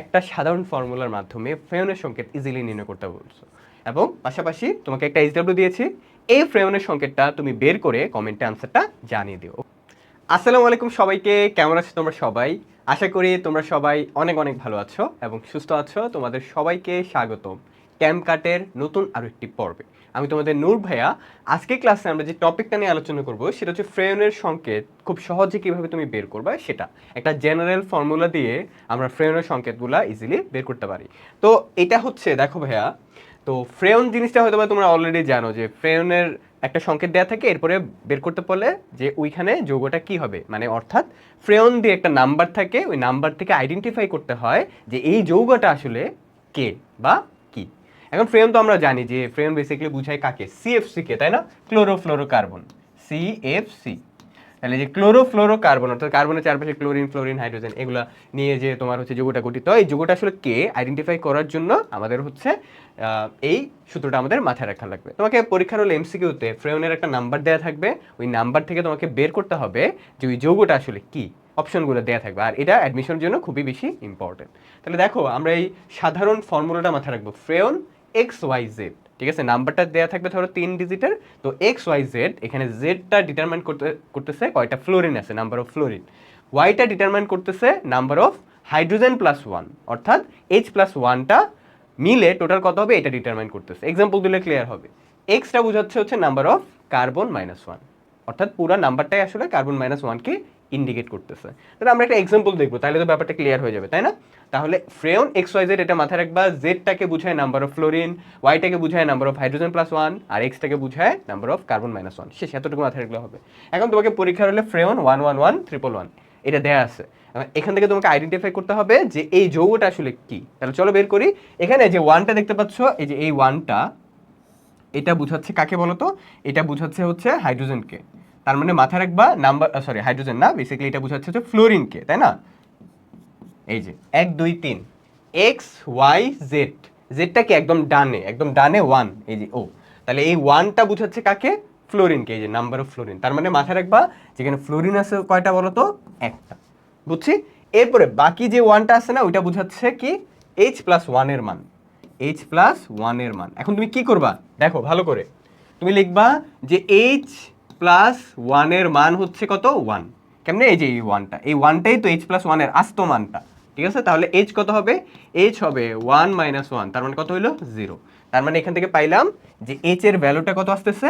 একটা সাধারণ ফর্মুলার মাধ্যমে ফ্রেয়নের সংকেত ইজিলি নির্ণয় করতে বলছো। এবং পাশাপাশি তোমাকে একটা এইচডাব্লিউ দিয়েছি, এই ফ্রেয়নের সংকেতটা তুমি বের করে কমেন্টে আনসারটা জানিয়ে দিও। আসসালামু আলাইকুম সবাইকে, কেমন আছো তোমরা সবাই? আশা করি তোমরা সবাই অনেক অনেক ভালো আছো এবং সুস্থ আছো। তোমাদের সবাইকে স্বাগতম। ক্যাম্প কাটের নতুন আরও একটি পর্বে। আমি তোমাদের নূর ভাইয়া। আজকে ক্লাসে আমরা যে টপিকটা নিয়ে আলোচনা করব, সেটা হচ্ছে ফ্রেয়নের সংকেত, খুব সহজে কীভাবে তুমি বের করবে সেটা। একটা জেনারেল ফর্মুলা দিয়ে আমরা ফ্রেয়নের সংকেতগুলা ইজিলি বের করতে পারি। তো এটা হচ্ছে, দেখো ভাইয়া, তো ফ্রেয়ন জিনিসটা হয়তো তোমরা অলরেডি জানো যে ফ্রেয়নের একটা সংকেত দেওয়া থাকে, এরপরে বের করতে পারলে যে ওইখানে যৌগটা কি হবে। মানে অর্থাৎ ফ্রেয়ন দিয়ে একটা নাম্বার থাকে, ওই নাম্বার থেকে আইডেন্টিফাই করতে হয় যে এই যৌগটা আসলে কে বা এখন ফ্রেয়ন তো আমরা জানি যে ফ্রেয়ন বেসিক্যালি বুঝায় কাকে? সিএফসি কে, তাই না? ক্লোরোফ্লোরোকার্বন সিএফসি তাহলে যে ক্লোরোফ্লোরো কার্বন অর্থাৎ কার্বনের চারপাশে ক্লোরিন ফ্লোরিন হাইড্রোজেন এগুলো নিয়ে যে তোমার হচ্ছে যৌগটা গঠিত, এই যৌগটা আসলে কে? আইডেন্টিফাই করার জন্য আমাদের হচ্ছে এই সূত্রটা আমাদের মাথায় রাখা লাগবে। তোমাকে পরীক্ষার হলে এমসিকিউতে ফ্রেয়নের একটা নাম্বার দেওয়া থাকবে, ওই নাম্বার থেকে তোমাকে বের করতে হবে যে ওই যৌগটা আসলে কি অপশনগুলো দেওয়া থাকবে, আর এটা অ্যাডমিশনের জন্য খুবই বেশি ইম্পর্টেন্ট তাহলে দেখো, আমরা এই সাধারণ ফর্মুলাটা মাথায় রাখব ফ্রেয়ন এক্স ওয়াই জেড ঠিক আছে? নাম্বারটা দেওয়া থাকবে ধরো তিন ডিজিটের তো এক্স ওয়াই জেড এখানে জেডটা ডিটারমাইন করতে, করতেছে কয়টা? ফ্লোরিন আছে নাম্বার অফ ফ্লোরিন ওয়াইটা ডিটারমাইন করতেছে number of hydrogen plus one অর্থাৎ এইচ প্লাস ওয়ানটা মিলে টোটাল কত হবে? এটা ডিটারমাইন করতেছে। এক্সাম্পল দিলে ক্লিয়ার হবে। এক্সটা বোঝাচ্ছে হচ্ছে number of carbon minus one অর্থাৎ পুরো নাম্বারটাই আসলে কার্বন মাইনাস ওয়ানকে ইন্ডিকেট করতেছে। তাহলে আমরা একটা এক্সাম্পল দেখব, তাহলে তো ব্যাপারটা ক্লিয়ার হয়ে যাবে, তাই না? তাহলে ফ্রেয়ন এক্স ওয়াই জেড এটা মাথায় রাখবা জেডটাকে বুঝায় নাম্বার অফ ফ্লোরিন ওয়াইটাকে বুঝায় number of hydrogen plus one আর এক্সটাকে বুঝায় number of carbon minus one শেষ, এতটুকু মাথায় রাখলে হবে। এখন তোমাকে পরীক্ষার হলে freon one one one triple one এটা দেয়া আছে। এখান থেকে তোমাকে আইডেন্টিফাই করতে হবে যে এই যৌগটা আসলে কি। তাহলে চলো বের করি। এখানে যে ওয়ানটা দেখতে পাচ্ছ, এই যে এই ওয়ানটা এটা বুঝাচ্ছে কাকে বলতো? এটা বুঝাচ্ছে হচ্ছে হাইড্রোজেনকে তার মানে মাথায় রাখবা নাম্বার সরি হাইড্রোজেন না বেসিক্যালি এটা বুঝাচ্ছে হচ্ছে ফ্লোরিনকে তাই না? এই যে, এক, দুই, তিন এক্স ওয়াই জেড জেডটা কি একদম ডানে একদম ডানে ওয়ান এই যে, ও, তাহলে এই ওয়ানটা বুঝাচ্ছে কাকে? ফ্লোরিনকে এই যে নাম্বার অফ ফ্লোরিন তার মানে মাথায় রাখবা যেখানে ফ্লোরিন আছে কয়টা বলো তো একটা, বুঝছি? এরপরে বাকি যে ওয়ানটা আছে না, ওইটা বুঝাচ্ছে কি? এইচ প্লাস ওয়ানের মান এইচ প্লাস ওয়ানের মান, এখন তুমি কি করবা? দেখো, ভালো করে, তুমি লিখবা যে এইচ প্লাস ওয়ানের মান হচ্ছে কত? ওয়ান কেমনে? এই যে এই ওয়ানটা এই ওয়ানটাই তো এইচ প্লাস ওয়ানের আস্ত মানটা। ঠিক আছে? তাহলে এইচ কত হবে? এইচ হবে ওয়ান মাইনাস ওয়ান তার মানে কত হইল? জিরো তার মানে এখান থেকে পাইলাম যে এইচ এর ভ্যালুটা কত আসতেছে?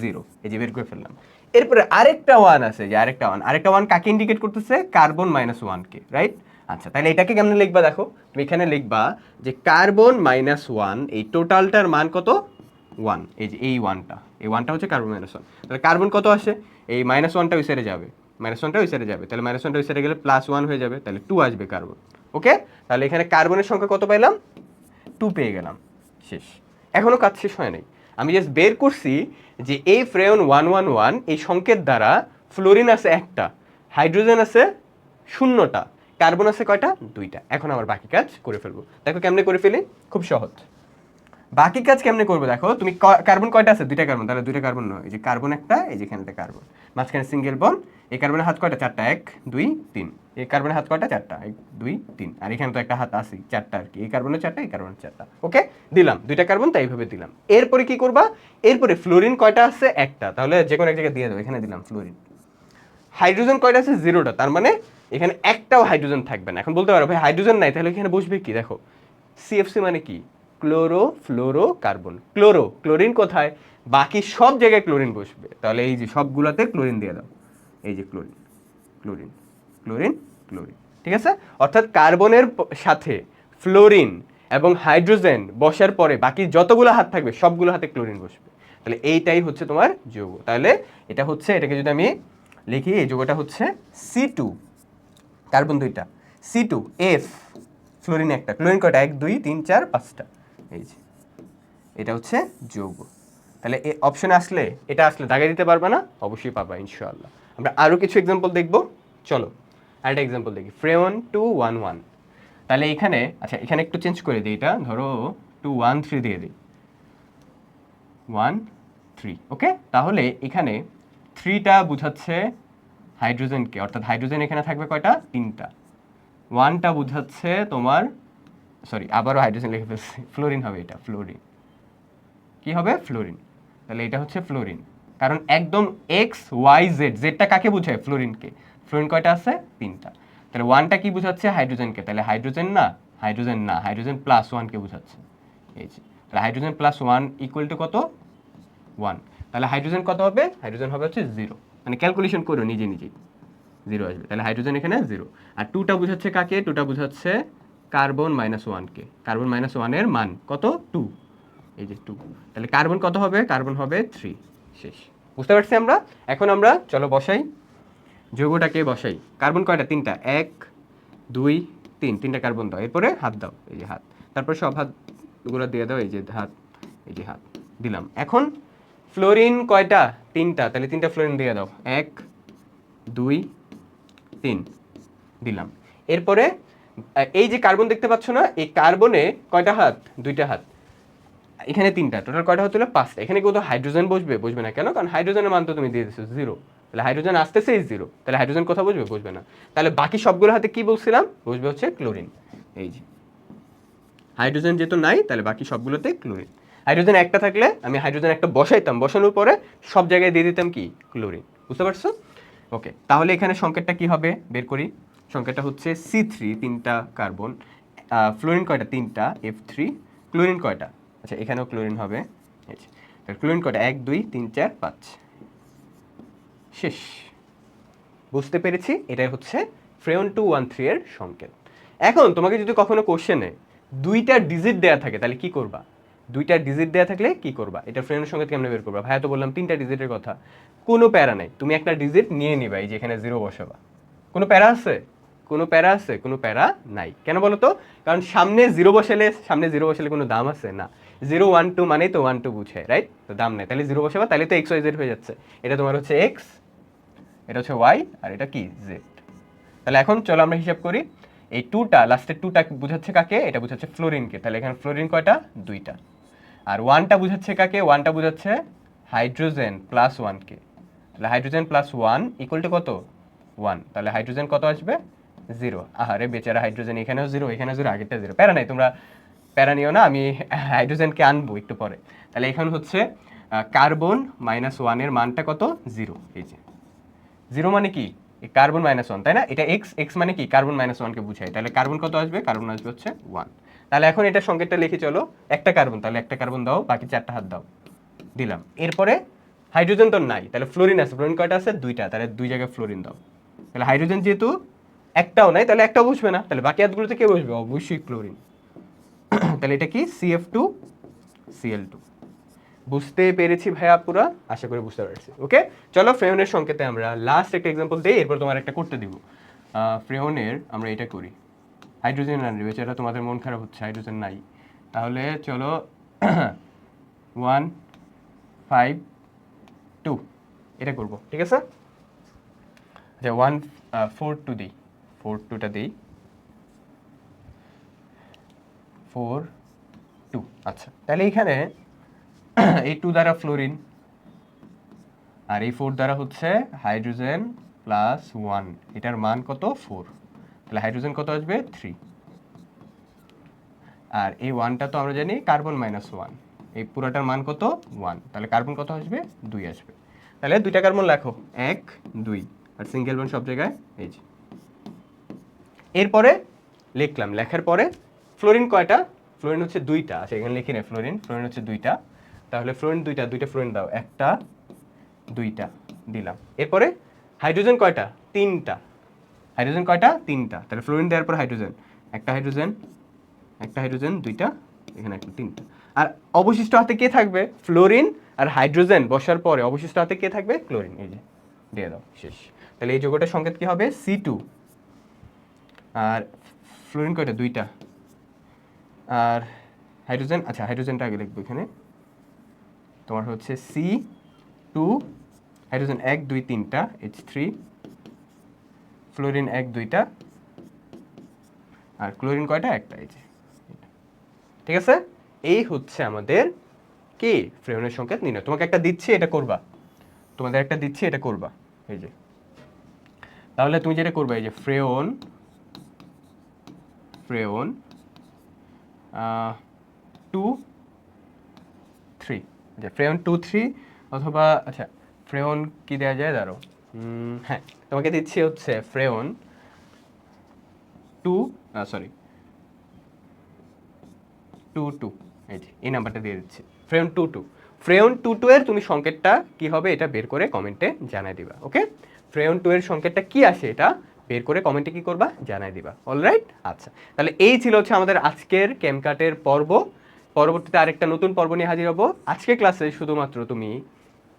জিরো এই যে বের করে ফেললাম। এরপরে আরেকটা ওয়ান আছে। যে আরেকটা ওয়ান আরেকটা ওয়ান কাকে ইন্ডিকেট করতেছে? কার্বন মাইনাস ওয়ানকে রাইট আচ্ছা তাহলে এটাকে কেমনে লিখবা দেখো? তুমি এখানে লিখবা যে কার্বন মাইনাস ওয়ান এই টোটালটার মান কত? ওয়ান এই যে এই ওয়ানটা এই ওয়ানটা হচ্ছে কার্বন মাইনাস ওয়ান তাহলে কার্বন কত আসে? এই মাইনাস ওয়ানটা ওই সাইডে যাবে। মাইনাস ওয়ানটা ওই যাবে। তাহলে মাইনাস ওয়ানটা ওই গেলে প্লাস ওয়ান হয়ে যাবে, তাহলে টু আসবে কার্বন ওকে তাহলে এখানে কার্বনের সংখ্যা কত পাইলাম? টু পেয়ে গেলাম, শেষ। এখনও কাজ শেষ হয় নাই। আমি জাস্ট বের করছি যে এই ফ্রেয়ন ওয়ান ওয়ান ওয়ান এই সংকেত দ্বারা ফ্লোরিন আছে একটা হাইড্রোজেন আছে শূন্যটা কার্বন আছে কয়টা? দুইটা। এখন আমার বাকি কাজ করে ফেলব। দেখো কেমনে করে ফেলি? খুব সহজ। বাকি কাজ কেমনে করব দেখো? তুমি কার্বন কয়টা আছে? দুইটা কার্বন তাহলে দুইটা কার্বন নয় এই যে কার্বন একটা, এই যেখানে একটা কার্বন মাঝখানে সিঙ্গেল বন এই কার্বনের হাত কয়টা? চারটা। এক, দুই, তিন। এই কার্বনের হাত কয়টা? চারটা। এক, দুই, তিন। আর এখানে তো একটা হাত আছে চারটা আর কি। এই কার্বনের চারটা, এই কার্বনের চারটা। ওকে দিলাম। দুইটা কার্বন তাই এইভাবে দিলাম। এরপরে কি করবা? এরপরে ফ্লোরিন কয়টা আছে? একটা। তাহলে যে কোনো এক জায়গায় দিয়ে দেবো এখানে দিলাম ফ্লোরিন হাইড্রোজেন কয়টা আছে? জিরোটা তার মানে এখানে একটাও হাইড্রোজেন থাকবে না। এখন বলতে পারো, ভাই হাইড্রোজেন নাই, তাহলে এখানে বসবে কি? দেখো। সিএফসি মানে কি? Chloro fluoro carbon chloro, chlorine কোথায়? বাকি সব জায়গায় ক্লোরিন বসবে। তাহলে এই যে সবগুলোতে ক্লোরিন দিয়ে দাও। এই যে ক্লোরিন ক্লোরিন ক্লোরিন ক্লোরিন, ঠিক আছে? অর্থাৎ কার্বনের সাথে ফ্লোরিন এবং হাইড্রোজেন বসার পরে বাকি যতগুলো হাত থাকবে, সবগুলো হাতে ক্লোরিন বসবে। তাহলে এইটাই হচ্ছে তোমার যৌগ। তাহলে এটা হচ্ছে, এটাকে যদি আমি লিখি, এই যৌগটা হচ্ছে সি টু কার্বন দুইটা। সি টু এফ ফ্লোরিন একটা। ক্লোরিন কয়টা? এক, দুই, তিন, চার, পাঁচটা। এই যে, এটা হচ্ছে যৌগ। তাহলে এই অপশনে আসলে, এটা আসলে দাগে দিতে পারবে না? অবশ্যই পাবা, ইনশাআল্লাহ। আমরা আরও কিছু এক্সাম্পল দেখব? চলো, আরেকটা এক্সাম্পল দেখি। ফ্রেওয়ান টু ওয়ান ওয়ান তাহলে এখানে আচ্ছা এখানে একটু চেঞ্জ করে দিই এটা। ধরো টু ওয়ান থ্রি দিয়ে দিই। ওয়ান থ্রি ওকে তাহলে এখানে থ্রিটা বুঝাচ্ছে হাইড্রোজেনকে অর্থাৎ হাইড্রোজেন এখানে থাকবে কয়টা? তিনটা। ওয়ানটা বোঝাচ্ছে তোমার সরি, আবারও হাইড্রোজেন লিখে ফেলছি। ফ্লোরিন হবে এটা, ফ্লোরিন। কি হবে? ফ্লোরিন। তাহলে এটা হচ্ছে ফ্লোরিন। কারণ একদম এক্স ওয়াই জেড জেডটা কাকে বোঝায়? ফ্লোরিনকে। ফ্লোরিন কয়টা আছে? তিনটা। তাহলে ওয়ানটা কি বোঝাচ্ছে? হাইড্রোজেনকে। তাহলে হাইড্রোজেন না হাইড্রোজেন না, হাইড্রোজেন প্লাস ওয়ানকে বোঝাচ্ছে। এই যে, তাহলে hydrogen plus one equal to কত? ওয়ান তাহলে হাইড্রোজেন কত হবে? হাইড্রোজেন হবে হচ্ছে জিরো মানে ক্যালকুলেশন করো নিজে নিজেই। জিরো আসবে। তাহলে হাইড্রোজেন এখানে জিরো আর টুটা বোঝাচ্ছে কাকে? টুটা বোঝাচ্ছে কার্বন মাইনাস ওয়ানকে কার্বন মাইনাস ওয়ানের মান কত? টু এই যে টু তাহলে কার্বন কত হবে? কার্বন হবে থ্রি শেষ। বুঝতে পারছি আমরা? এখন আমরা, চলো বসাই। যৌগটাকে বসাই। কার্বন কয়টা? তিনটা। এক, দুই, তিন। তিনটা কার্বন দাও। এরপরে হাত দাও। এই যে হাত। তারপর সব হাতগুলো দিয়ে দাও। এই যে হাত, এই যে হাত। দিলাম। এখন ফ্লোরিন কয়টা? তিনটা। তাহলে তিনটা ফ্লোরিন দিয়ে দাও। এক, দুই, তিন। দিলাম। এরপরে এই যে কার্বন দেখতে পাচ্ছ না, এই কার্বনে কয়টা হাত? দুইটা হাত। এখানে তিনটা। টোটাল কয়টা হতে হলো পাঁচটা। এখানে তো হাইড্রোজেন বসবে বসবে না কেন? কারণ হাইড্রোজেনের মান তো তুমি দিয়ে দিচ্ছ জিরো তাহলে হাইড্রোজেন আসতেছে জিরো তাহলে হাইড্রোজেন কোথাও বসবে বসবে না। তাহলে বাকি সবগুলো হাতে কি বলছিলাম? বসবে হচ্ছে ক্লোরিন এই যে। হাইড্রোজেন যেহেতু নাই, তাহলে বাকি সবগুলোতে ক্লোরিন হাইড্রোজেন একটা থাকলে আমি হাইড্রোজেন একটা বসাইতাম, বসানোর পরে সব জায়গায় দিয়ে দিতাম কি? ক্লোরিন বুঝতে পারছ? ওকে তাহলে এখানে সংকেতটা কি হবে? বের করি। সংকেতটা হচ্ছে সি থ্রি তিনটা কার্বন ফ্লোরিন কয়টা? তিনটা এফ থ্রি ক্লোরিন কয়টা? আচ্ছা এখানেও ক্লোরিন হবে। ক্লোরিন কয়টা? এক, দুই, তিন, চার, পাঁচ। শেষ। বুঝতে পেরেছি? এটাই হচ্ছে ফ্রেয়ন টু ওয়ান থ্রি এর সংকেত। এখন তোমাকে যদি কখনো কোশ্চেনে দুইটা ডিজিট দেওয়া থাকে, তাহলে কি করবা? দুইটা ডিজিট দেওয়া থাকলে কি করবা? এটা ফ্রেন্ডের সঙ্গে কেমনে বের করবা? ভাইয়া তো বললাম তিনটা ডিজিটের কথা। কোনো প্যারা নাই। তুমি একটা ডিজিট নিয়ে নিবা, এই যে এখানে জিরো বসাবা। কোনো প্যারা আছে? কোনো প্যারা আছে? কোনো প্যারা নাই। কেন বলো তো কারণ সামনে জিরো বসালে, সামনে জিরো বসালে কোনো দাম আছে? না। জিরো ওয়ান টু মানেই তো ওয়ান টু বুঝে রাইট তো দাম নেই। তাহলে জিরো বসাবা, তাহলে তো এক্স ওয়াই জেড হয়ে যাচ্ছে। এটা তোমার হচ্ছে এক্স এটা হচ্ছে ওয়াই আর এটা কি? জেড তাহলে এখন চলো আমরা হিসাব করি। এই টুটা লাস্টের টুটা বুঝাচ্ছে কাকে? এটা বুঝাচ্ছে ফ্লোরিনকে। তাহলে এখানে ফ্লোরিন কয়টা? দুইটা। আর ওয়ানটা বুঝাচ্ছে কাকে? ওয়ানটা বুঝাচ্ছে হাইড্রোজেন প্লাস ওয়ানকে তাহলে hydrogen plus one equal to কত? ওয়ান তাহলে হাইড্রোজেন কত আসবে? জিরো আহারে বেচারা হাইড্রোজেন এখানেও জিরো এখানে জিরো আগেরটা জিরো প্যারা নাই, তোমরা প্যারা নিও না, আমি হাইড্রোজেনকে আনব একটু পরে। তাহলে এখানে হচ্ছে কার্বন মাইনাস ওয়ানের মানটা কত? জিরো এই যে। জিরো মানে কি? কার্বন মাইনাস ওয়ান তাই না? এটা এক্স এক্স মানে কি? কার্বন মাইনাস ওয়ানকে বুঝায় তাহলে কার্বন কত আসবে? কার্বন আসবে হচ্ছে ওয়ান তাহলে এখন এটা সংকেতটা লিখে চলো। একটা কার্বন তাহলে একটা কার্বন দাও, বাকি চারটা হাত দাও। দিলাম। এরপরে হাইড্রোজেন তো নাই। তাহলে ফ্লোরিন আছে। ফ্লোরিন কয়টা আছে? দুইটা। তাহলে দুই জায়গায় ফ্লোরিন দাও। তাহলে হাইড্রোজেন যেহেতু একটাও নাই, তাহলে একটাও বসবে না। তাহলে বাকি হাতগুলোতে কে বসবে? অবশ্যই ক্লোরিন তাহলে এটা কি? সিএফ টু সিএল টু বুঝতে পেরেছি ভাইয়া পুরা আশা করি বুঝতে পারছি। ওকে চলো ফ্রেয়নের সংকেতে আমরা লাস্ট একটা এক্সাম্পল দিই, এরপর তোমার একটা করতে দিব। ফ্রেয়নের আমরা এটা করি। হাইড্রোজেন আনবে বেচারা তোমাদের মন খারাপ হচ্ছে হাইড্রোজেন নাই। তাহলে চলো ওয়ান ফাইভ টু এটা করব, ঠিক আছে? আচ্ছা ওয়ান ফোর টু দিই। ফোর টুটা দিই। ফোর টু আচ্ছা। তাহলে এখানে এই টু দ্বারা ফ্লোরিন আর এই ফোর দ্বারা হচ্ছে হাইড্রোজেন প্লাস ওয়ান এটার মান কত? ফোর তাহলে হাইড্রোজেন কত আসবে? থ্রি আর এই ওয়ানটা তো আমরা জানি কার্বন মাইনাস ওয়ান এই পুরোটার মান কত? ওয়ান তাহলে কার্বন কত আসবে? দুই আসবে। তাহলে দুইটা কার্বন লেখো। এক, দুই। আর সিঙ্গেল বন সব জায়গায়, এই যে। এরপরে লিখলাম, লেখার পরে ফ্লোরিন কয়টা? ফ্লোরিন হচ্ছে দুইটা। আচ্ছা এখানে লিখি না ফ্লোরিন ফ্লোরিন হচ্ছে দুইটা। তাহলে ফ্লোরিন দুইটা দুইটা ফ্লোরিন দাও। একটা, দুইটা দিলাম। এরপরে হাইড্রোজেন কয়টা? তিনটা। হাইড্রোজেন কয়টা? তিনটা। তাহলে ফ্লোরিন দেওয়ার পর হাইড্রোজেন একটা হাইড্রোজেন একটা হাইড্রোজেন দুইটা, এখানে একটা তিনটা। আর অবশিষ্ট হাতে কে থাকবে? ফ্লোরিন আর হাইড্রোজেন বসার পরে অবশিষ্ট হাতে কে থাকবে? ক্লোরিন এই যে, দিয়ে দাও, শেষ। তাহলে এই যৌগটার সংকেত কী হবে? সি টু আর ফ্লোরিন কয়টা? দুইটা। আর হাইড্রোজেন আচ্ছা হাইড্রোজেনটা আগে লিখব এখানে। তোমার হচ্ছে সি টু হাইড্রোজেন এক, দুই, তিনটা এইচ থ্রি ফ্লোরিন এক, দুইটা, আর ক্লোরিন কয়টা? একটা, এই যে। ঠিক আছে? এই হচ্ছে আমাদের কি? ফ্রেয়নের সংকেত নির্ণয়। তোমাকে একটা দিচ্ছি, এটা করবা। তোমাদের একটা দিচ্ছি, এটা করবা। এই যে। তাহলে তুমি যেটা করবে, এই যে ফ্রেয়ন ফ্রেওন টু থ্রি আচ্ছা ফ্রেওন টু থ্রি অথবা আচ্ছা ফ্রেওন কি দেওয়া যায়? দাঁড়ো হ্যাঁ তোমাকে দিচ্ছি হচ্ছে freon two sorry two two এই এই নাম্বারটা দিয়ে দিচ্ছি। Freon two two freon two two এর তুমি সংকেতটা কি হবে? এটা বের করে কমেন্টে জানাই দিবা ওকে ফ্রেওন টু এর সংকেতটা কি আসে এটা? বের করে কমেন্টে কি করবা? জানাই দিবা। অলরাইট আচ্ছা। তাহলে এই ছিল হচ্ছে আমাদের আজকের ক্যামকাটের পর্ব। পরবর্তীতে আরেকটা নতুন পর্ব নিয়ে হাজির হব। আজকে ক্লাসে শুধুমাত্র তুমি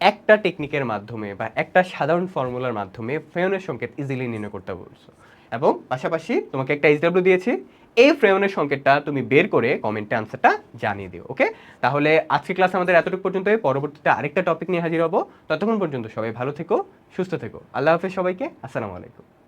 একটা টেকনিকের মাধ্যমে বা একটা সাধারণ ফর্মুলার মাধ্যমে ফ্রেয়নের সংকেত ইজিলি নির্ণয় করতে বলছো। এবং পাশাপাশি তোমাকে একটা এইচডাব্লিউ দিয়েছি। এই ফ্রেয়নের সংকেতটা তুমি বের করে কমেন্টে আনসারটা জানিয়ে দিও ওকে তাহলে আজকে ক্লাস আমাদের এতটুকু পর্যন্ত পরবর্তীতে আরেকটা টপিক নিয়ে হাজির হব। ততক্ষণ পর্যন্ত সবাই ভালো থেকো, সুস্থ থেকো। আল্লাহ হাফেজ সবাইকে। আসসালামু আলাইকুম।